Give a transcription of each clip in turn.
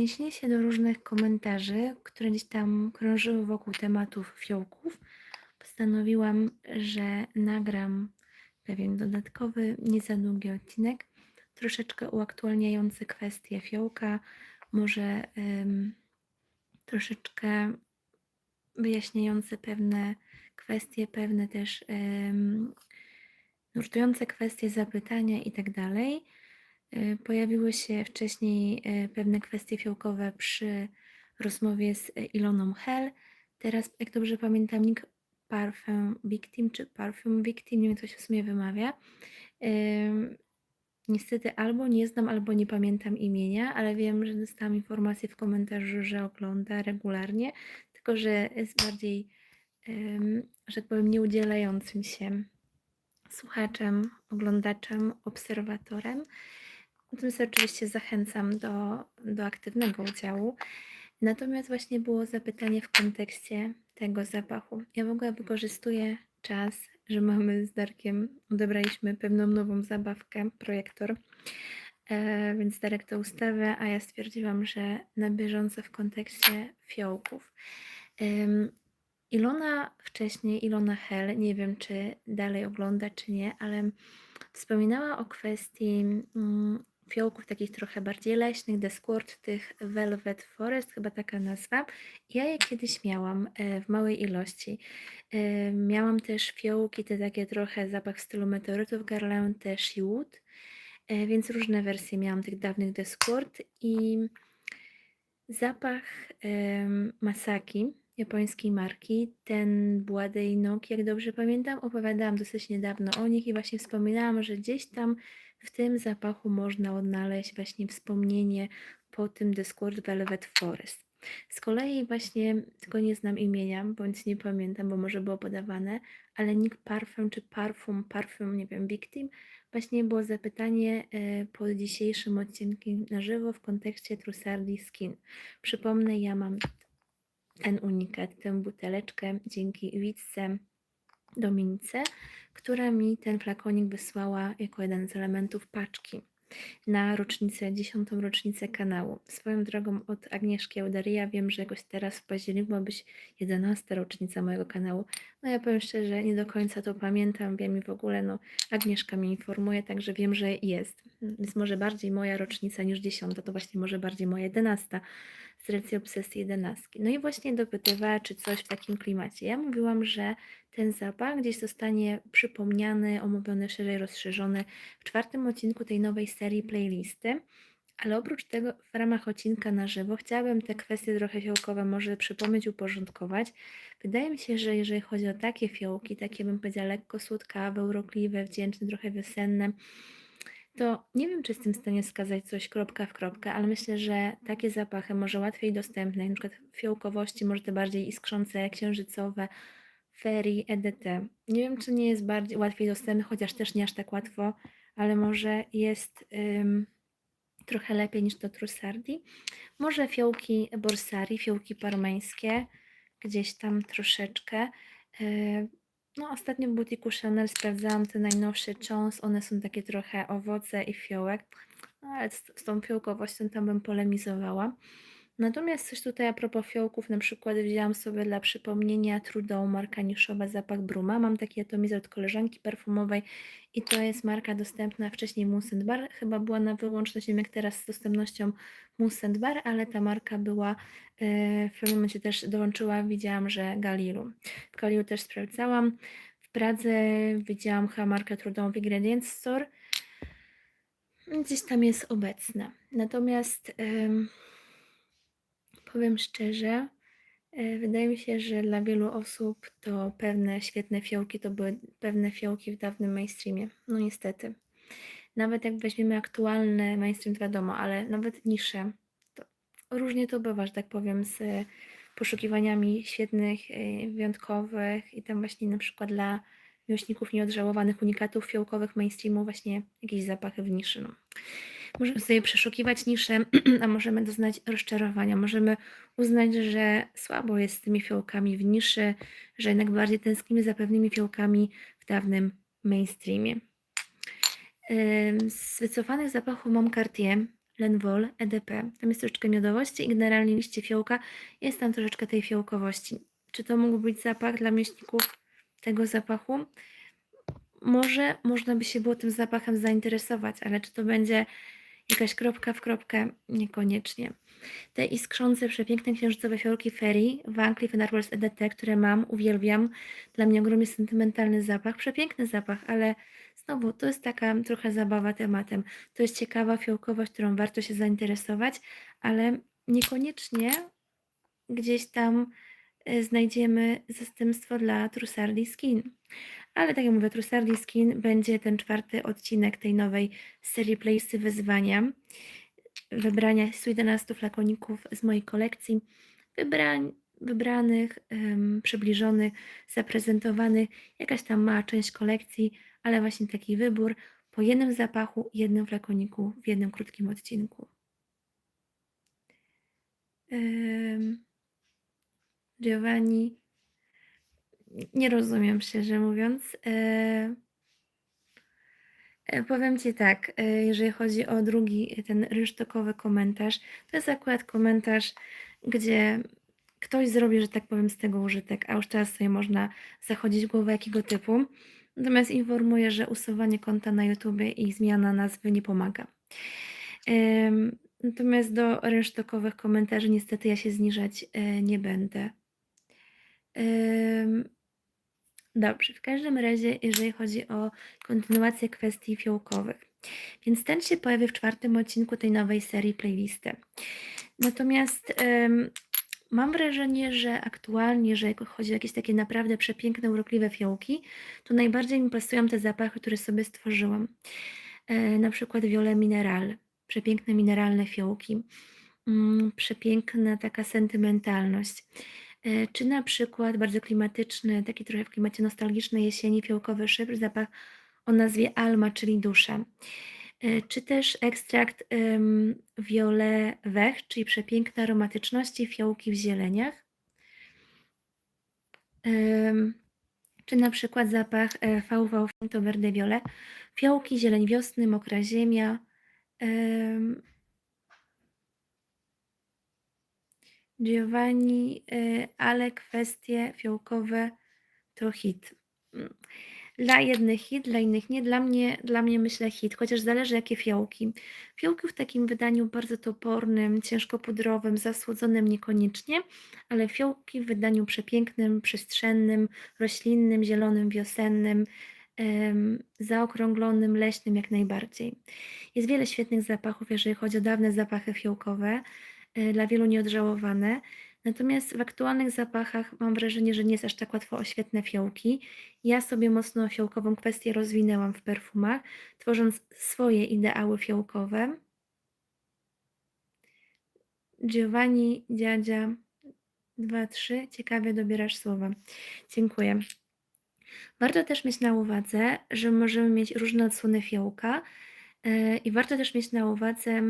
odniesienie się do różnych komentarzy, które gdzieś tam krążyły wokół tematów fiołków, postanowiłam, że nagram pewien dodatkowy, nie za długi odcinek, troszeczkę uaktualniający kwestię fiołka, może ym, troszeczkę wyjaśniający pewne kwestie, pewne też ym, nurtujące kwestie, zapytania itd. Y, Pojawiły się wcześniej y, pewne kwestie fiołkowe przy rozmowie z y, Iloną Hell. Teraz, jak dobrze pamiętam, nick Parfum Victim czy Parfum Victim, nie wiem, co się w sumie wymawia. Ym, Niestety albo nie znam, albo nie pamiętam imienia, ale wiem, że dostałam informację w komentarzu, że ogląda regularnie, tylko że jest bardziej, że tak powiem, nieudzielającym się słuchaczem, oglądaczem, obserwatorem. Natomiast oczywiście zachęcam do, do aktywnego udziału. Natomiast właśnie było zapytanie w kontekście tego zapachu. Ja w ogóle wykorzystuję czas, że mamy z Darkiem, odebraliśmy pewną nową zabawkę, projektor, e, więc Darek to ustawia, a ja stwierdziłam, że na bieżąco w kontekście fiołków. Ilona wcześniej, Ilona Hell, nie wiem czy dalej ogląda, czy nie, ale wspominała o kwestii mm, fiołków takich trochę bardziej leśnych, Discord, tych Velvet Forest, chyba taka nazwa. Ja je kiedyś miałam e, w małej ilości. E, Miałam też fiołki, te takie trochę zapach w stylu meteorytów Garland, też i Wood, e, więc różne wersje miałam tych dawnych Discord i zapach Masaki, japońskiej marki, ten Bładej Noki, jak dobrze pamiętam, opowiadałam dosyć niedawno o nich i właśnie wspominałam, że gdzieś tam w tym zapachu można odnaleźć właśnie wspomnienie po tym Discord Velvet Forest. Z kolei właśnie, tylko nie znam imienia, bądź nie pamiętam, bo może było podawane, ale nick Parfum czy Parfum, Parfum, nie wiem, Victim, właśnie było zapytanie e, pod dzisiejszym odcinkiem na żywo w kontekście Trussardi Skin. Przypomnę, ja mam ten unikat, tę buteleczkę dzięki Witce Dominice, która mi ten flakonik wysłała jako jeden z elementów paczki na rocznicę, dziesiątą rocznicę kanału. Swoją drogą od Agnieszki Audaria wiem, że jakoś teraz w październiku ma być 11 rocznica mojego kanału. No ja powiem szczerze, nie do końca to pamiętam, wiem i w ogóle, no Agnieszka mnie informuje, także wiem, że jest. Więc może bardziej moja rocznica niż dziesiąta, to właśnie może bardziej moja 11 z racji obsesji 11. No i właśnie dopytywała, czy coś w takim klimacie. Ja mówiłam, że ten zapach gdzieś zostanie przypomniany, omówiony szerzej, rozszerzony w czwartym odcinku tej nowej serii playlisty. Ale oprócz tego w ramach odcinka na żywo chciałabym te kwestie trochę fiołkowe może przypomnieć, uporządkować. Wydaje mi się, że jeżeli chodzi o takie fiołki, takie bym powiedziała lekko słodkawe, urokliwe, wdzięczne, trochę wiosenne, to nie wiem, czy jestem w stanie wskazać coś kropka w kropkę, ale myślę, że takie zapachy może łatwiej dostępne, na przykład fiołkowości, może te bardziej iskrzące, księżycowe, ferii, EDT. Nie wiem, czy nie jest bardziej łatwiej dostępny, chociaż też nie aż tak łatwo, ale może jest ym, trochę lepiej niż to Trussardi. Może fiołki Borsari, fiołki parmeńskie, gdzieś tam troszeczkę. Yy, no, ostatnio w butiku Chanel sprawdzałam te najnowsze Chons, one są takie trochę owoce i fiołek, no, ale z, z tą fiołkowością tam bym polemizowała. Natomiast coś tutaj a propos fiołków, na przykład wzięłam sobie dla przypomnienia Trudeau marka niszowa zapach Bruma. Mam taki atomizer od koleżanki perfumowej i to jest marka dostępna wcześniej Mousse Bar. Chyba była na wyłączność, nie wiem jak teraz z dostępnością Mousse Bar, ale ta marka była yy, w pewnym momencie też dołączyła, widziałam, że Galilu. W Galilu też sprawdzałam. W Pradze widziałam chyba markę Trudeau w Ingredients Store. Gdzieś tam jest obecna. Natomiast... Yy, Powiem szczerze, e, wydaje mi się, że dla wielu osób to pewne świetne fiołki to były pewne fiołki w dawnym mainstreamie. No niestety. Nawet jak weźmiemy aktualny mainstream, to wiadomo, ale nawet nisze, to różnie to bywa, że tak powiem, z poszukiwaniami świetnych, e, wyjątkowych i tam właśnie na przykład dla miłośników nieodżałowanych unikatów fiołkowych mainstreamu właśnie jakieś zapachy w niszy. No. Możemy sobie przeszukiwać nisze, a możemy doznać rozczarowania. Możemy uznać, że słabo jest z tymi fiołkami w niszy, że jednak bardziej tęsknimy za pewnymi fiołkami w dawnym mainstreamie. Z wycofanych zapachów mam Cartier Lenvol EDP. Tam jest troszeczkę miodowości i generalnie liście fiołka jest tam troszeczkę tej fiołkowości. Czy to mógł być zapach dla miłośników tego zapachu? Może można by się było tym zapachem zainteresować, ale czy to będzie jakaś kropka w kropkę? Niekoniecznie. Te iskrzące, przepiękne księżycowe fiolki Fairy Van Cleef Arpels EDT, które mam, uwielbiam. Dla mnie ogromnie sentymentalny zapach, przepiękny zapach, ale znowu to jest taka trochę zabawa tematem. To jest ciekawa fiołkowość, którą warto się zainteresować, ale niekoniecznie gdzieś tam y, znajdziemy zastępstwo dla Trussardi Skin. Ale tak jak mówię, Trussardi Skin będzie ten czwarty odcinek tej nowej serii Playsy Wyzwania. Wybrania 111 flakoników z mojej kolekcji. Wybrań, wybranych, em, przybliżonych, zaprezentowanych. Jakaś tam mała część kolekcji, ale właśnie taki wybór po jednym zapachu, jednym flakoniku w jednym krótkim odcinku. Em, Giovanni. Nie rozumiem, szczerze mówiąc. E, e, powiem Ci tak, e, jeżeli chodzi o drugi, ten rynsztokowy komentarz, to jest akurat komentarz, gdzie ktoś zrobi, że tak powiem, z tego użytek, a już teraz sobie można zachodzić głowę jakiego typu. Natomiast informuję, że usuwanie konta na YouTube i zmiana nazwy nie pomaga. Natomiast do rynsztokowych komentarzy niestety ja się zniżać nie będę. Dobrze, w każdym razie, jeżeli chodzi o kontynuację kwestii fiołkowych. Więc ten się pojawi w czwartym odcinku tej nowej serii playlisty. Natomiast em, mam wrażenie, że aktualnie, że chodzi o jakieś takie naprawdę przepiękne, urokliwe fiołki, to najbardziej mi pasują te zapachy, które sobie stworzyłam. E, na przykład Viole Mineral, przepiękne mineralne fiołki, mm, przepiękna taka sentymentalność. E, Czy na przykład bardzo klimatyczny, taki trochę w klimacie nostalgicznej jesieni, fiołkowy szyb, zapach o nazwie Alma, czyli dusza. E, Czy też ekstrakt um, Violet Wech, czyli przepiękne aromatyczności, fiołki w zieleniach. Em, Czy na przykład zapach e, VV Finto Verde Violet, fiołki, zieleń wiosny, mokra ziemia. em, Giovanni, y, ale kwestie fiołkowe to hit. Mm. Dla jednych hit, dla innych nie. Dla mnie, dla mnie myślę hit, chociaż zależy jakie fiołki. Fiołki w takim wydaniu bardzo topornym, ciężko pudrowym, zasłodzonym niekoniecznie, ale fiołki w wydaniu przepięknym, przestrzennym, roślinnym, zielonym, wiosennym, zaokrąglonym, leśnym jak najbardziej. Jest wiele świetnych zapachów, jeżeli chodzi o dawne zapachy fiołkowe dla wielu nieodżałowane. Natomiast w aktualnych zapachach mam wrażenie, że nie jest aż tak łatwo o świetne fiołki. Ja sobie mocno fiołkową kwestię rozwinęłam w perfumach, tworząc swoje ideały fiołkowe. Giovanni, dziadzia, dwa, trzy. Ciekawie dobierasz słowa. Dziękuję. Warto też mieć na uwadze, że możemy mieć różne odsłony fiołka yy, i warto też mieć na uwadze,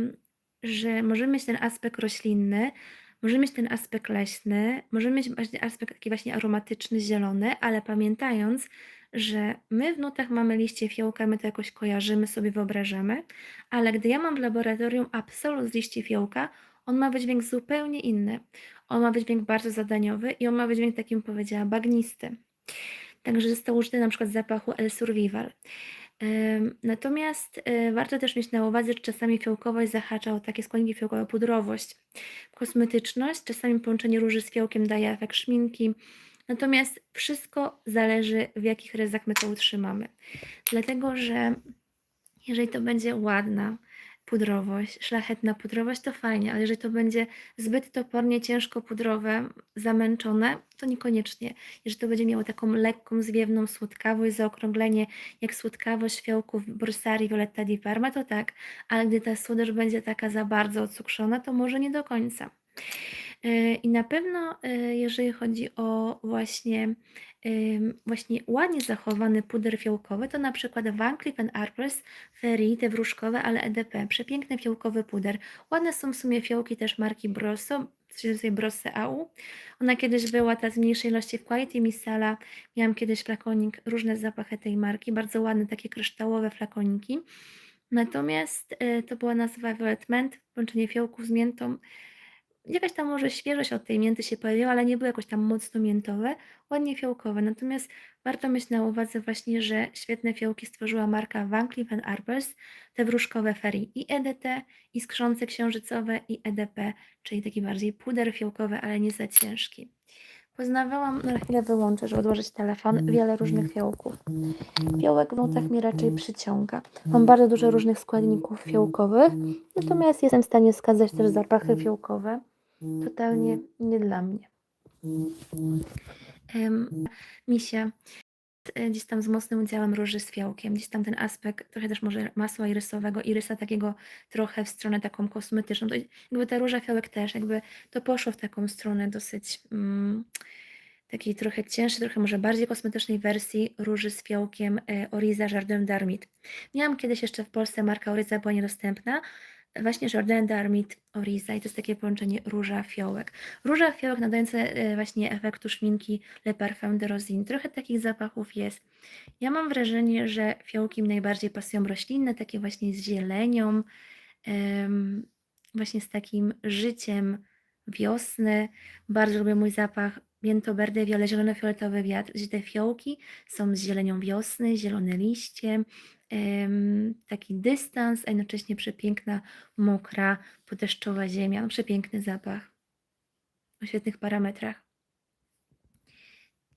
że możemy mieć ten aspekt roślinny, możemy mieć ten aspekt leśny, możemy mieć właśnie aspekt taki właśnie aromatyczny, zielony, ale pamiętając, że my w nutach mamy liście fiołka, my to jakoś kojarzymy, sobie wyobrażamy, ale gdy ja mam w laboratorium absolut z liści fiołka, on ma wydźwięk zupełnie inny. On ma wydźwięk bardzo zadaniowy i on ma wydźwięk, tak jak powiedziała, bagnisty. Także został użyty na przykład zapachu El Survival. Natomiast y, warto też mieć na uwadze, że czasami fiołkowość zahacza o takie składniki fiołkowe, pudrowość, kosmetyczność, czasami połączenie róży z fiołkiem daje efekt szminki. Natomiast wszystko zależy, w jakich rezach my to utrzymamy. Dlatego, że jeżeli to będzie ładna pudrowość, szlachetna pudrowość, to fajnie, ale jeżeli to będzie zbyt topornie, ciężko pudrowe, zamęczone, to niekoniecznie. Jeżeli to będzie miało taką lekką, zwiewną słodkawość, zaokrąglenie, jak słodkawość fiołków Borsari Violetta di Parma, to tak, ale gdy ta słodycz będzie taka za bardzo ocukrzona, to może nie do końca. Yy, I na pewno, yy, jeżeli chodzi o właśnie, właśnie ładnie zachowany puder fiołkowy, to na przykład Van Cleef Arpels Fairy, te wróżkowe, ale EDP, przepiękny fiołkowy puder. Ładne są w sumie fiołki też marki Brosso, czyli Brosse AU. Ona kiedyś była ta z mniejszej ilości w Quality Misala. Miałam kiedyś flakonik, różne zapachy tej marki, bardzo ładne takie kryształowe flakoniki. Natomiast, y, to była nazwa Violet Mint, połączenie fiołków z miętą. Jakaś tam może świeżość od tej mięty się pojawiła, ale nie były jakoś tam mocno miętowe, ładnie fiołkowe. Natomiast warto mieć na uwadze właśnie, że świetne fiołki stworzyła marka Van Cleef Arpels, te wróżkowe ferie i EDT, i skrzące księżycowe, i EDP, czyli taki bardziej puder fiołkowy, ale nie za ciężki. Poznawałam, na chwilę wyłączę, żeby odłożyć telefon, wiele różnych fiołków. Fiołek w nutach mnie raczej przyciąga. Mam bardzo dużo różnych składników fiołkowych, natomiast jestem w stanie wskazać też zapachy fiołkowe. Totalnie nie dla mnie. Misia, e, gdzieś tam z mocnym udziałem róży z fiołkiem, gdzieś tam ten aspekt, trochę też może masła irysowego, irysa takiego trochę w stronę taką kosmetyczną. To jakby ta róża fiołek też, jakby to poszło w taką stronę dosyć mm, takiej trochę cięższej, trochę może bardziej kosmetycznej wersji róży z fiołkiem e, Oriza Jardin Darmit. Miałam kiedyś jeszcze w Polsce, marka Oriza była niedostępna, właśnie Jardin Darmit Oriza i to jest takie połączenie róża fiołek. Róża fiołek nadające e, właśnie efektu szminki Le Parfum de Rosine. Trochę takich zapachów jest. Ja mam wrażenie, że fiołki mi najbardziej pasują roślinne, takie właśnie z zielenią, właśnie z takim życiem wiosny. Bardzo lubię mój zapach mięto verde, wiole zielono-fioletowy wiatr, gdzie te fiołki są z zielenią wiosny, zielone liście, taki dystans, a jednocześnie przepiękna, mokra, podeszczowa ziemia. No, przepiękny zapach o świetnych parametrach.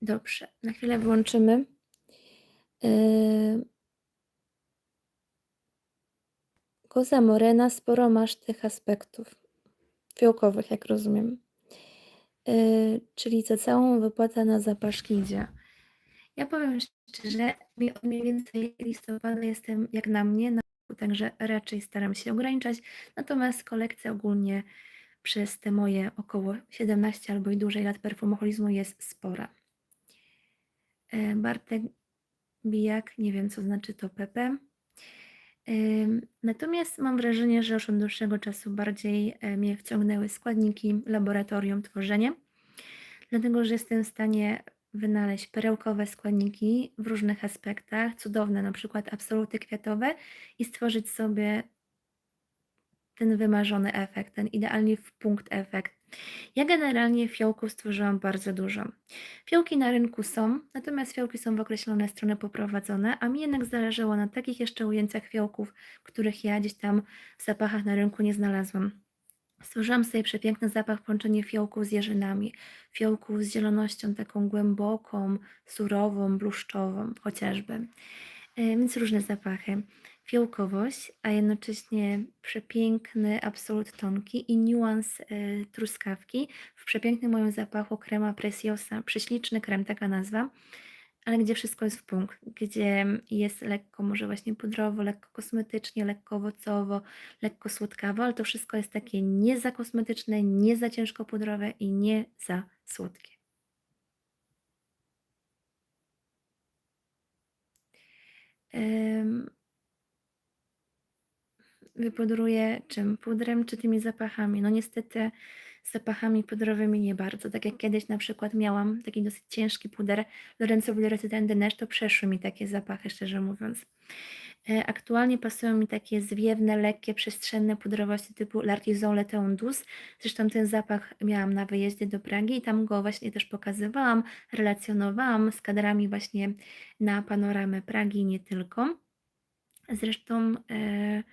Dobrze, na chwilę wyłączymy. Koza Morena sporo masz tych aspektów fiołkowych, jak rozumiem. Yy, czyli za całą wypłata na zapaszki idzie. Ja powiem szczerze, od mniej więcej listopada jestem jak na mnie, na także raczej staram się ograniczać. Natomiast kolekcja ogólnie przez te moje około 17 albo i dłużej lat perfumoholizmu jest spora. Yy, Bartek Bijak, nie wiem co znaczy to PP. Natomiast mam wrażenie, że już od dłuższego czasu bardziej e, mnie wciągnęły składniki, laboratorium, tworzenie, dlatego że jestem w stanie wynaleźć perełkowe składniki w różnych aspektach, cudowne, na przykład absoluty kwiatowe i stworzyć sobie ten wymarzony efekt, ten idealnie w punkt efekt. Ja generalnie fiołków stworzyłam bardzo dużo. Fiołki na rynku są, natomiast fiołki są w określone strony poprowadzone, a mi jednak zależało na takich jeszcze ujęciach fiołków, których ja gdzieś tam w zapachach na rynku nie znalazłam. Stworzyłam sobie przepiękny zapach połączenie fiołków z jeżynami, fiołków z zielonością taką głęboką, surową, bluszczową chociażby. E, Więc różne zapachy. Fiołkowość, a jednocześnie przepiękny absolut tonki i niuans e, truskawki w przepięknym moim zapachu krema Preciosa. Prześliczny krem, taka nazwa, ale gdzie wszystko jest w punkt, gdzie jest lekko, może właśnie pudrowo, lekko kosmetycznie, lekko owocowo, lekko słodkawo, ale to wszystko jest takie nie za kosmetyczne, nie za ciężko pudrowe i nie za słodkie. Wypudruję czym? Pudrem czy tymi zapachami? No niestety zapachami pudrowymi nie bardzo. Tak jak kiedyś na przykład miałam taki dosyć ciężki puder Lorenzo Bullerety Tendenesh, to przeszły mi takie zapachy, szczerze mówiąc. E, Aktualnie pasują mi takie zwiewne, lekkie, przestrzenne pudrowości typu L'Artisan Douce. Zresztą ten zapach miałam na wyjeździe do Pragi i tam go właśnie też pokazywałam, relacjonowałam z kadrami właśnie na panoramę Pragi, nie tylko. Zresztą e,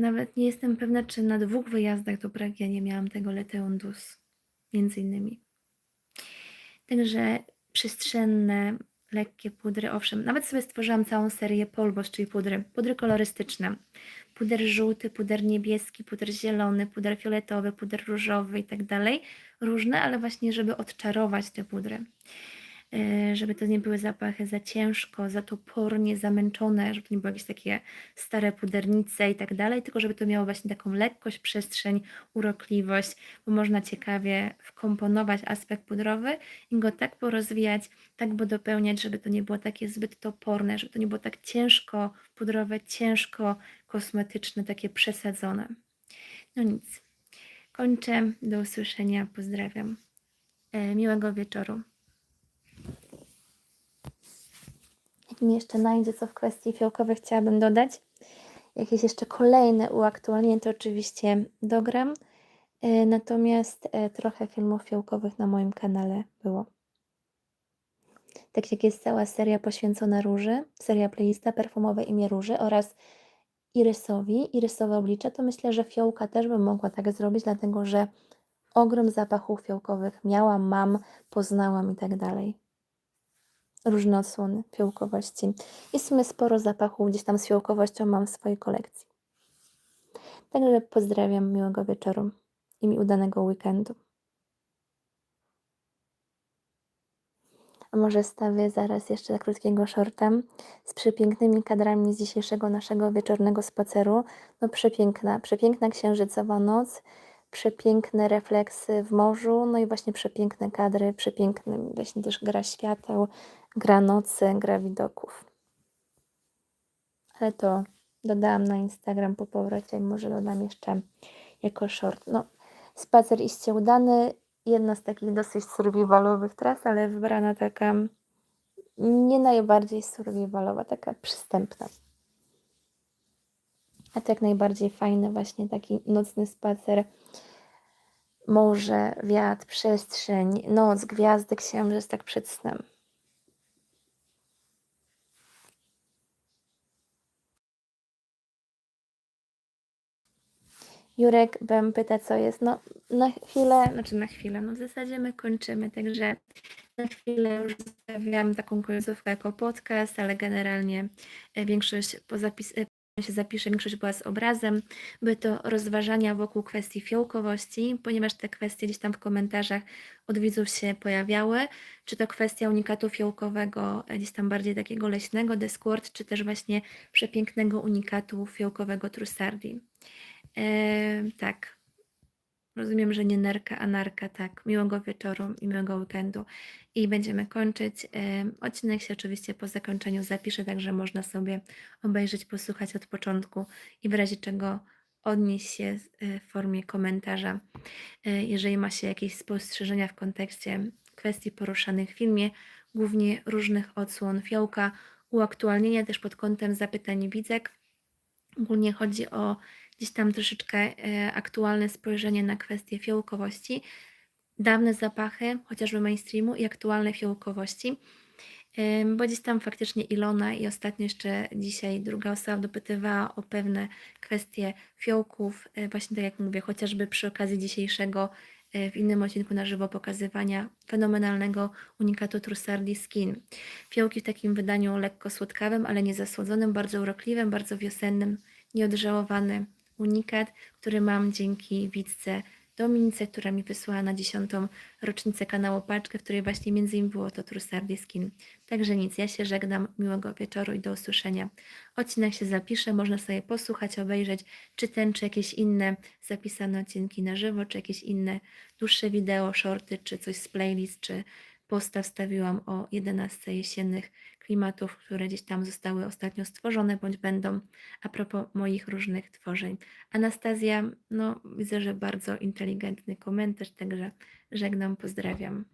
nawet nie jestem pewna, czy na dwóch wyjazdach do Pragi ja nie miałam tego Leteon Douce, między innymi. Także przestrzenne, lekkie pudry, owszem, nawet sobie stworzyłam całą serię Polbos, czyli pudry, pudry kolorystyczne. Puder żółty, puder niebieski, puder zielony, puder fioletowy, puder różowy i tak dalej. Różne, ale właśnie, żeby odczarować te pudry. Yy, Żeby to nie były zapachy za ciężko, za topornie, zamęczone, żeby to nie były jakieś takie stare pudernice i tak dalej, tylko żeby to miało właśnie taką lekkość, przestrzeń, urokliwość, bo można ciekawie wkomponować aspekt pudrowy i go tak porozwijać, tak go dopełniać, żeby to nie było takie zbyt toporne, żeby to nie było tak ciężko pudrowe, ciężko kosmetyczne, takie przesadzone. No nic. Kończę. Do usłyszenia. Pozdrawiam. E, Miłego wieczoru. Mi jeszcze najdzie, co w kwestii fiołkowej chciałabym dodać, jakieś jeszcze kolejne uaktualnienie, to oczywiście dogram. E, Natomiast e, trochę filmów fiołkowych na moim kanale było. Tak jak jest cała seria poświęcona róży, seria playlista perfumowe imię róży oraz irysowi, irysowe oblicze, to myślę, że fiołka też bym mogła tak zrobić, dlatego że ogrom zapachów fiołkowych miałam, mam, poznałam i tak dalej. Różne odsłony fiołkowości. I w sumie sporo zapachów gdzieś tam z fiołkowością mam w swojej kolekcji. Także pozdrawiam, miłego wieczoru i mi udanego weekendu. A może stawię zaraz jeszcze krótkiego shorta z przepięknymi kadrami z dzisiejszego naszego wieczornego spaceru. No przepiękna, przepiękna księżycowa noc, przepiękne refleksy w morzu, no i właśnie przepiękne kadry, przepiękny właśnie też gra świateł, gra nocy, gra widoków. Ale to dodałam na Instagram po powrocie i może dodam jeszcze jako short. No, spacer iście udany, jedna z takich dosyć survivalowych tras, ale wybrana taka nie najbardziej survivalowa, taka przystępna. A to jak najbardziej fajny właśnie taki nocny spacer. Morze, wiatr, przestrzeń, noc, gwiazdy, księżyc tak przed snem. Jurek Bem pyta, co jest. No, na chwilę, znaczy na chwilę, no w zasadzie my kończymy, także na chwilę już zostawiam taką końcówkę jako podcast, ale generalnie e, większość po zapis, e, się zapisze, większość była z obrazem. Były to rozważania wokół kwestii fiołkowości, ponieważ te kwestie gdzieś tam w komentarzach od widzów się pojawiały. Czy to kwestia unikatu fiołkowego, e, gdzieś tam bardziej takiego leśnego, Discord, czy też właśnie przepięknego unikatu fiołkowego Trussardi. Tak. Rozumiem, że nie nerka, a narka, tak. Miłego wieczoru i miłego weekendu. I będziemy kończyć. Odcinek się oczywiście po zakończeniu zapisze, także można sobie obejrzeć, posłuchać od początku i w razie czego odnieść się e, w formie komentarza, e, jeżeli ma się jakieś spostrzeżenia w kontekście kwestii poruszanych w filmie, głównie różnych odsłon fiołka, uaktualnienia też pod kątem zapytań widzek. Ogólnie chodzi o gdzieś tam troszeczkę e, aktualne spojrzenie na kwestię fiołkowości, dawne zapachy, chociażby mainstreamu i aktualne fiołkowości, e, bo gdzieś tam faktycznie Ilona i ostatnio jeszcze dzisiaj druga osoba dopytywała o pewne kwestie fiołków, e, właśnie tak jak mówię, chociażby przy okazji dzisiejszego w innym odcinku na żywo pokazywania fenomenalnego unikatu Trussardi Skin. Fiołki w takim wydaniu lekko słodkawym, ale nie zasłodzonym, bardzo urokliwym, bardzo wiosennym, nieodżałowany unikat, który mam dzięki widzce Dominice, która mi wysłała na dziesiątą rocznicę kanału paczkę, w której właśnie między innymi było to Trussardi Skin. Także nic, ja się żegnam, miłego wieczoru i do usłyszenia. Odcinek się zapisze, można sobie posłuchać, obejrzeć, czy ten, czy jakieś inne zapisane odcinki na żywo, czy jakieś inne dłuższe wideo, shorty, czy coś z playlist, czy posta wstawiłam o 11 jesiennych klimatów, które gdzieś tam zostały ostatnio stworzone bądź będą a propos moich różnych tworzeń. Anastazja, no widzę, że bardzo inteligentny komentarz, także żegnam, pozdrawiam.